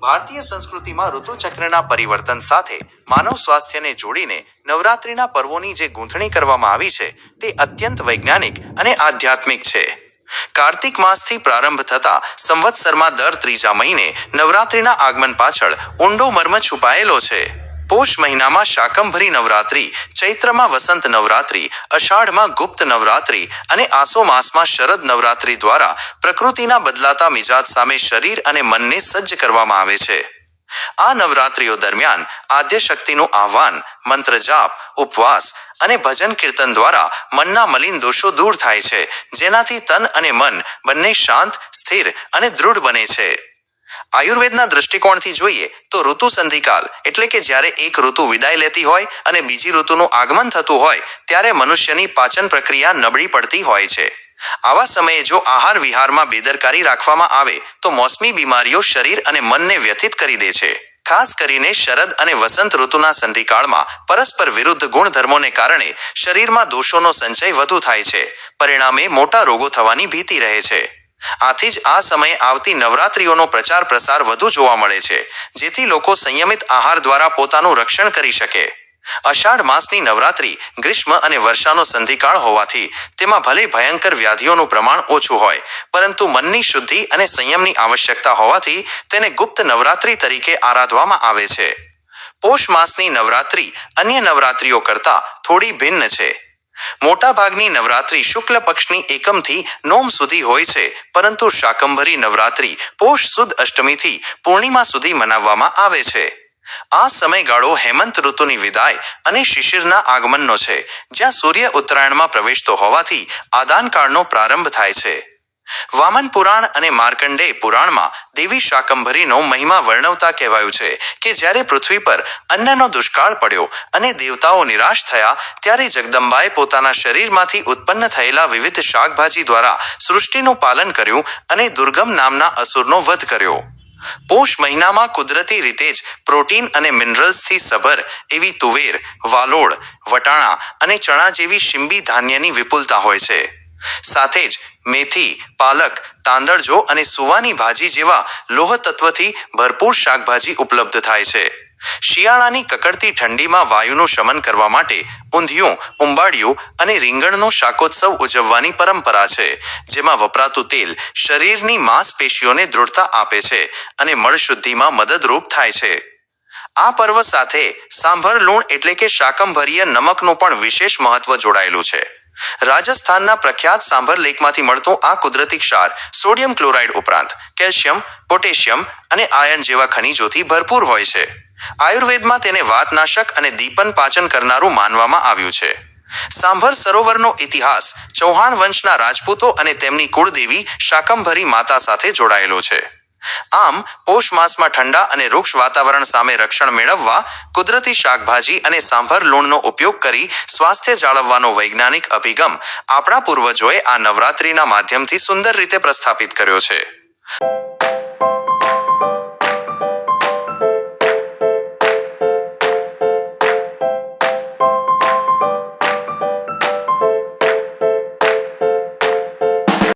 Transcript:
ભારતીય સંસ્કૃતિમાં ઋતુચક્રના પરિવર્તન સાથે માનવ સ્વાસ્થ્યને જોડીને નવરાત્રિના પર્વોની જે ગૂંથણી કરવામાં આવી છે, તે અત્યંત વૈજ્ઞાનિક અને આધ્યાત્મિક છે. કાર્તિક માસથી પ્રારંભ થતા સંવત્સરમાં દર ત્રીજા મહિને નવરાત્રિના આગમન પાછળ ઊંડો મર્મ છુપાયેલો છે. પોષ મહિનામાં શાકંભરી નવરાત્રિ, ચૈત્રમાં વસંત નવરાત્રિ, અષાઢમાં ગુપ્ત નવરાત્રિ અને આસો માસમાં શરદ નવરાત્રિ દ્વારા પ્રકૃતિના બદલાતા મિજાજ સામે શરીર અને મનને સજ્જ કરવામાં આવે છે. આ નવરાત્રિઓ દરમિયાન આદ્ય શક્તિનું આહ્વાન, મંત્ર જાપ, ઉપવાસ અને ભજન કીર્તન દ્વારા મનના મલિન દોષો દૂર થાય છે, જેનાથી તન અને મન બંને શાંત, સ્થિર અને દૃઢ બને છે. આયુર્વેદના દૃષ્ટિકોણથી જોઈએ તો ઋતુ સંધિકાલ એટલે કે જ્યારે એક ઋતુ વિદાય લેતી હોય અને બીજી ઋતુનું આગમન થતું હોય, ત્યારે મનુષ્યની પાચન પ્રક્રિયા નબળી પડતી હોય છે. આવા સમયે જો આહાર વિહારમાં બેદરકારી રાખવામાં આવે, તો મોસમી બીમારીઓ શરીર અને મનને વ્યથિત કરી દે છે. ખાસ કરીને શરદ અને વસંત ઋતુના સંધિકાળમાં પરસ્પર વિરુદ્ધ ગુણધર્મોને કારણે શરીરમાં દોષોનો સંચય વધુ થાય છે. પરિણામે મોટા રોગો થવાની ભીતિ રહે છે. આથી જ આ સમયે આવતી નવરાત્રિઓનો પ્રચાર પ્રસાર વધુ જોવા મળે છે, જેથી લોકો સંયમિત આહાર દ્વારા પોતાનું રક્ષણ કરી શકે. અષાઢ માસની નવરાત્રિ ગ્રીષ્મ અને વર્ષાનો સંધિકાળ હોવાથી તેમાં ભલે ભયંકર વ્યાધિઓનું પ્રમાણ ઓછું હોય, પરંતુ મનની શુદ્ધિ અને સંયમની આવશ્યકતા હોવાથી તેને ગુપ્ત નવરાત્રિ તરીકે આરાધવામાં આવે છે. પોષ માસની નવરાત્રિ અન્ય નવરાત્રિઓ કરતાં થોડી ભિન્ન છે. મોટા નવરાત્રી શુક્લ પક્ષની એકમથી નોમ સુધી હોય છે, પરંતુ શાકંભરી નવરાત્રિ પોષ સુદ અષ્ટમીથી પૂર્ણિમા સુધી મનાવવામાં આવે છે. આ સમયગાળો હેમંત ઋતુની વિદાય અને શિશિરના આગમનનો છે, જ્યાં સૂર્ય ઉત્તરાયણમાં પ્રવેશતો હોવાથી આદાનકાળનો પ્રારંભ થાય છે. વામન પુરાણ અને માર્કંડેય પુરાણમાં દેવી શાકંભરીનો મહિમા વર્ણવતા કહેવાયું છે કે જ્યારે પૃથ્વી પર અન્નનો દુષ્કાળ પડ્યો અને દેવતાઓ નિરાશ થયા, ત્યારે જગદંબાએ પોતાના શરીરમાંથી ઉત્પન્ન થયેલા વિવિધ શાકભાજી દ્વારા સૃષ્ટિનું પાલન કર્યું અને દુર્ગમ નામના અસુરનો વધ કર્યો. પોષ મહિનામાં કુદરતી રીતે જ પ્રોટીન અને મિનરલ્સથી સભર એવી તુવેર, વાલોળ, વટાણા અને ચણા જેવી શિંબી ધાન્યની વિપુલતા હોય છે. સાથે જ મેથી, પાલક, તાંદળજો અને સુવાની ભાજી જેવા લોહ તત્વથી ભરપૂર શાકભાજી ઉપલબ્ધ થાય છે. શિયાળાની કકડતી ઠંડીમાં વાયુનું શમન કરવા માટે ઊંધિયું, ઉંબાડિયું અને રીંગણનો શાકોત્સવ ઉજવવાની પરંપરા છે, જેમાં વપરાતું તેલ શરીરની માંસપેશીઓને દૃઢતા આપે છે અને મળશુદ્ધિમાં મદદરૂપ થાય છે. આ પર્વ સાથે સાંભર લૂણ એટલે કે શાકંભરીય નમકનું પણ વિશેષ મહત્વ જોડાયેલું છે. રાજસ્થાનના પ્રખ્યાત સાંભર લેકમાંથી મળતું આ કુદરતી ક્ષાર, સોડિયમ ક્લોરાઇડ ઉપરાંત કેલ્શિયમ, પોટેશિયમ અને આયર્ન જેવા ખનિજોથી ભરપૂર હોય છે. આયુર્વેદમાં તેને વાતનાશક અને દીપન પાચન કરનારું માનવામાં આવ્યું છે. સાંભર સરોવરનો ઇતિહાસ ચૌહાણ વંશના રાજપૂતો અને તેમની કુળદેવી શાકંભરી માતા સાથે જોડાયેલો છે. આમ, પોષ માસમાં ઠંડા અને વૃક્ષ વાતાવરણ સામે રક્ષણ મેળવવા, કુદરતી શાકભાજી અને સાંભર લૂણનો ઉપયોગ કરી સ્વાસ્થ્ય જાળવવાનો વૈજ્ઞાનિક અભિગમ આપણા પૂર્વજોએ આ નવરાત્રિના માધ્યમથી સુંદર રીતે પ્રસ્થાપિત કર્યો છે.